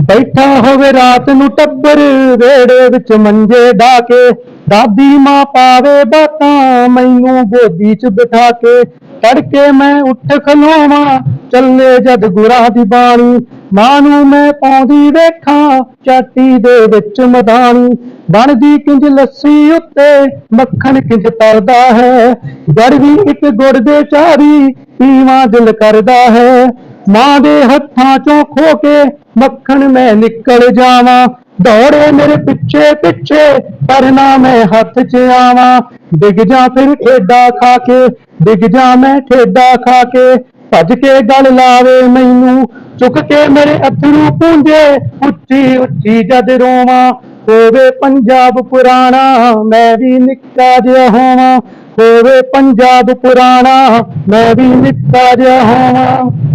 ਬੈਠਾ ਹੋਵੇ ਰਾਤ ਨੂੰ ਟੱਬਰ ਵੇੜੇ ਵਿੱਚ ਮੰਜੇ ਢਾ ਕੇ। ਦਾਦੀ ਮਾਂ ਪਾਵੇ ਬਾਤਾਂ, ਮੈਨੂੰ ਗੋਦੀ 'ਚ ਬਿਠਾ ਕੇ। ਤੜਕੇ ਮੈਂ ਉੱਠ ਖਲੋਵਾਂ, ਚੱਲੇ ਜਦ ਗੁਰਾਂ ਦੀ ਬਾਣੀ। ਮਾਂ ਨੂੰ ਮੈਂ ਪਾਉਂਦੀ ਵੇਖਾਂ, ਚਾਟੀ ਦੇ ਵਿੱਚ ਮਦਾਨੀ ਬਣਦੀ ਕਿੰਜ ਲੱਸੀ ਉੱਤੇ, ਮੱਖਣ ਕਿੰਜ ਤਰਦਾ ਹੈ। ਗੜਵੀ ਇੱਕ ਗੁੜ ਦੇ ਚਾਰੀ, ਪੀਵਾਂ ਦਿਲ ਕਰਦਾ ਹੈ। ਮਾਂ ਦੇ ਹੱਥਾਂ ਚੋਂ ਖੋ ਕੇ ਮੱਖਣ ਮੈਂ ਨਿਕਲ ਜਾਵਾਂ। ਦੌੜੇ ਮੇਰੇ ਪਿੱਛੇ ਪਿੱਛੇ, ਪਰ ਨਾ ਮੈਂ ਹੱਥ 'ਚ ਆਵਾਂ। ਡਿੱਗ ਜਾ ਫਿਰ ਠੇਡਾ ਖਾ ਕੇ, ਡਿੱਗ ਜਾ ਮੈਂ ਠੇਡਾ ਖਾ ਕੇ। ਭੱਜ ਕੇ ਗਲ ਲਾਵੇ ਮੈਨੂੰ, ਚੁੱਕ ਕੇ ਮੇਰੇ ਅਥਰੂ ਪੂੰਝੇ, ਉੱਚੀ ਉੱਚੀ ਜਦ ਰੋਵਾਂ। ਹੋਵੇ ਪੰਜਾਬ ਪੁਰਾਣਾ, ਮੈਂ ਵੀ ਨਿੱਕਾ ਜਿਹਾ ਹੋਵਾਂ। ਹੋਵੇ ਪੰਜਾਬ ਪੁਰਾਣਾ, ਮੈਂ ਵੀ ਨਿੱਕਾ ਜਿਹਾ ਹੋਵਾਂ।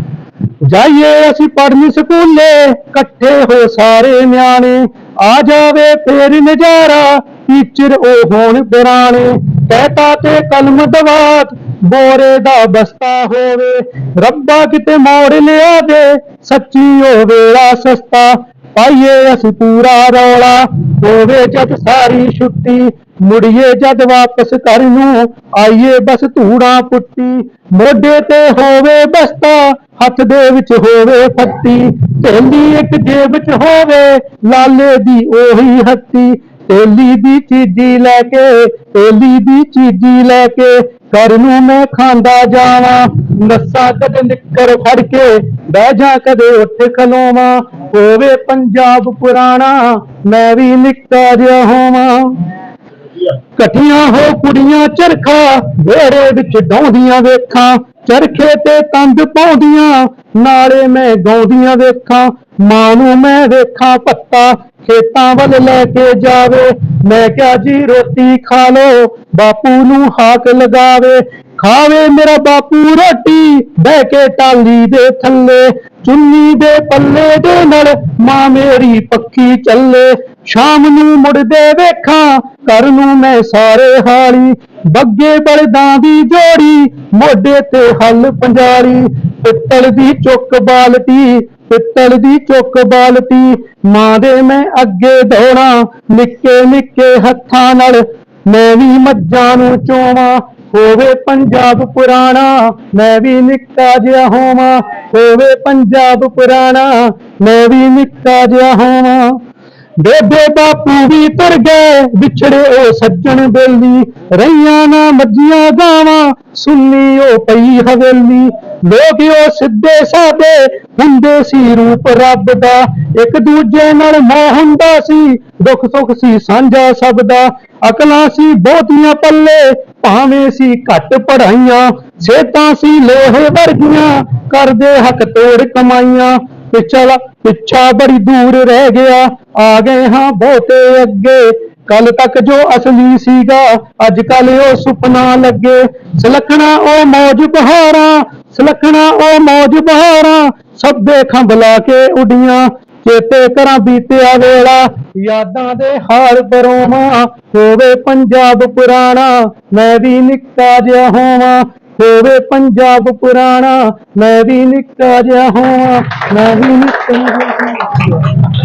ਜਾਈਏ ਅਸੀਂ ਪੜ੍ਹਨ ਸਕੂਲੇ, ਇਕੱਠੇ ਹੋ ਸਾਰੇ ਨਿਆਣੇ। ਆ ਜਾਵੇ ਫੇਰ ਨਜ਼ਾਰਾ, ਟੀਚਰ ਉਹ ਹੋਣ ਪੁਰਾਣੇ ਕਹਿਤਾ ਤੇ ਕਲਮ ਦਵਾਤ, ਬੋਰੇ ਦਾ ਬਸਤਾ ਹੋਵੇ। ਰੱਬਾ ਕਿਤੇ ਮੋੜ ਲਿਆ ਦੇ, ਸੱਚੀ ਉਹ ਵੇਲਾ ਸਸਤਾ। ਪਾਈਏ ਅਸੀਂ ਪੂਰਾ ਰੌਲਾ, ਹੋਵੇ ਜਦ ਸਾਰੀ ਛੁੱਟੀ, ਮੁੜੀਏ ਜਦ ਵਾਪਸ ਘਰ ਨੂੰ, ਆਈਏ ਬਸ ਧੂੜਾ ਪੁੱਟੀ। ਮੋਢੇ ਤੇ ਹੋਵੇ ਬਸਤਾ, ਹੱਥ ਦੇ ਵਿੱਚ ਹੋਵੇ ਫੱਤੀ ਢੇਲੀ ਇੱਕ ਜੇਬ 'ਚ ਹੋਵੇ, ਲਾਲੇ ਦੀ ਉਹੀ ਹੱਤੀ ਢੇਲੀ ਦੀ ਚੀਜ਼ੀ ਲੈ ਕੇ ਢੇਲੀ ਦੀ ਚੀਜ਼ੀ ਲੈ ਕੇ ਘਰ ਨੂੰ ਮੈਂ ਖਾਂਦਾ ਜਾਵਾਂ। ਨੱਸਾ ਕਦੇ ਨਿੱਕਰ ਫੜ ਕੇ ਬਹਿ ਜਾ ਕਦੇ ਉੱਠ ਖਲੋਵਾਂ। ਹੋਵੇ ਪੰਜਾਬ ਪੁਰਾਣਾ ਮੈਂ ਵੀ ਨਿੱਕਾ ਜਿਹਾ ਹੋਵਾਂ। ਇਕੱਠੀਆਂ ਹੋ ਕੁੜੀਆਂ ਚਰਖਾ ਵੇੜੇ ਵਿੱਚ ਡਾਉਂਦੀਆਂ ਵੇਖਾਂ। ਚਰਖੇ ਤੇ ਤੰਦ ਪਾਉਂਦੀਆਂ, ਨਾਲੇ ਮੈਂ ਗਾਉਂਦੀਆਂ ਵੇਖਾਂ, ਮਾਂ ਨੂੰ ਮੈਂ ਵੇਖਾਂ ਪੱਤਾ ਖੇਤਾਂ ਵੱਲ ਲੈ ਕੇ ਜਾਵੇ। ਮੈਂ ਕਿਹਾ ਜੀ ਰੋਟੀ ਖਾ ਲੋ ਬਾਪੂ ਨੂੰ ਹਾਕ ਲਗਾਵੇ। ਖਾਵੇ ਮੇਰਾ ਬਾਪੂ ਰੋਟੀ, ਬਹਿ ਕੇ ਟਾਲੀ ਦੇ ਥੱਲੇ। ਚੁੰਨੀ ਦੇ ਪੱਲੇ ਦੇ ਨਾਲ ਮਾਂ ਮੇਰੀ ਪੱਖੀ ਚੱਲੇ। ਸ਼ਾਮ ਨੂੰ ਮੁੜਦੇ ਵੇਖਾਂ ਘਰ ਨੂੰ ਮੈਂ ਸਾਰੇ ਹਾਲੀ। ਬੱਗੇ ਬਲਦਾਂ ਦੀ ਜੋੜੀ, ਮੋਢੇ ਤੇ ਹੱਲ ਪੰਜਾਰੀ। ਪਿੱਤਲ ਦੀ ਚੁੱਕ ਬਾਲਟੀ, ਪਿੱਤਲ ਦੀ ਚੁੱਕ ਬਾਲਟੀ। ਮਾਂ ਦੇ ਮੈਂ ਅੱਗੇ ਦੌੜਾਂ, ਨਿੱਕੇ ਨਿੱਕੇ ਹੱਥਾਂ ਨਾਲ। ਮੈਂ ਵੀ ਮੱਝਾਂ ਨੂੰ ਚੋਵਾਂ, ਹੋਵੇ ਪੰਜਾਬ ਪੁਰਾਣਾ, ਮੈਂ ਵੀ ਨਿੱਕਾ ਜਿਹਾ ਹੋਵਾਂ। ਹੋਵੇ ਪੰਜਾਬ ਪੁਰਾਣਾ, ਮੈਂ ਵੀ ਨਿੱਕਾ ਜਿਹਾ ਹੋਵਾਂ। ਬੇਬੇ ਬਾਪੂ ਵੀ ਤੁਰ ਗਏ, ਵਿਛੜੇ ਉਹ ਸੱਜਣ ਬੇਲੀ। ਰਹੀਆਂ ਨਾ ਮੱਝੀਆਂ ਗਾਵਾਂ, ਸੁੰਨੀ ਉਹ ਪਈ ਹਵੇਲੀ। ਲੋਕ ਉਹ ਸਿੱਧੇ ਸਾਦੇ ਹੁੰਦੇ ਸੀ ਰੂਪ ਰੱਬ ਦਾ। ਇੱਕ ਦੂਜੇ ਨਾਲ ਮੋਹ ਹੁੰਦਾ ਸੀ, ਦੁੱਖ ਸੁੱਖ ਸੀ ਸਾਂਝਾ ਸਭ ਦਾ। ਅਕਲਾਂ ਸੀ ਬਹੁਤੀਆਂ ਪੱਲੇ, ਭਾਵੇਂ ਸੀ ਘੱਟ ਪੜਾਈਆਂ ਸੇਤਾਂ ਸੀ ਲੋਹੇ ਵਰਗੀਆਂ, ਕਰਦੇ ਹੱਕ ਤੋੜ ਕਮਾਈਆਂ। ਪਿਛਲਾ ਪਿੱਛਾ ਬੜੀ ਦੂਰ ਰਹਿ ਗਿਆ। ਆ ਗਏ ਹਾਂ ਬਹੁਤੇ ਅੱਗੇ। ਕੱਲ ਤੱਕ ਜੋ ਅਸਲੀ ਸੀਗਾ ਅੱਜ ਕੱਲ ਉਹ ਸੁਪਨਾ ਲੱਗੇ। ਸਲਖਣਾ ਉਹ ਮੌਜ ਬਹਾਰਾਂ, ਸਲਖਣਾ ਉਹ ਮੌਜ ਬਹਾਰਾਂ। ਸਭ ਦੇ ਖੰਭਲਾ ਕੇ ਉੱਡੀਆਂ, ਚੇਤੇ ਕਰਾਂ ਬੀਤਿਆ ਵੇਲਾ। ਯਾਦਾਂ ਦੇ ਹਾਲ ਬਰੋਵਾਂ ਹੋਵੇ ਪੰਜਾਬ ਪੁਰਾਣਾ, ਮੈਂ ਵੀ ਨਿੱਕਾ ਜਿਹਾ ਹੋਵਾਂ। ਹੋਵੇ ਪੰਜਾਬ ਪੁਰਾਣਾ ਮੈਂ ਵੀ ਨਿੱਕਾ ਜਿਹਾ ਹੋਵਾਂ ਮੈਂ ਵੀ ਨਿੱਕਾ ਜਿਹਾ ਹੋਵਾਂ।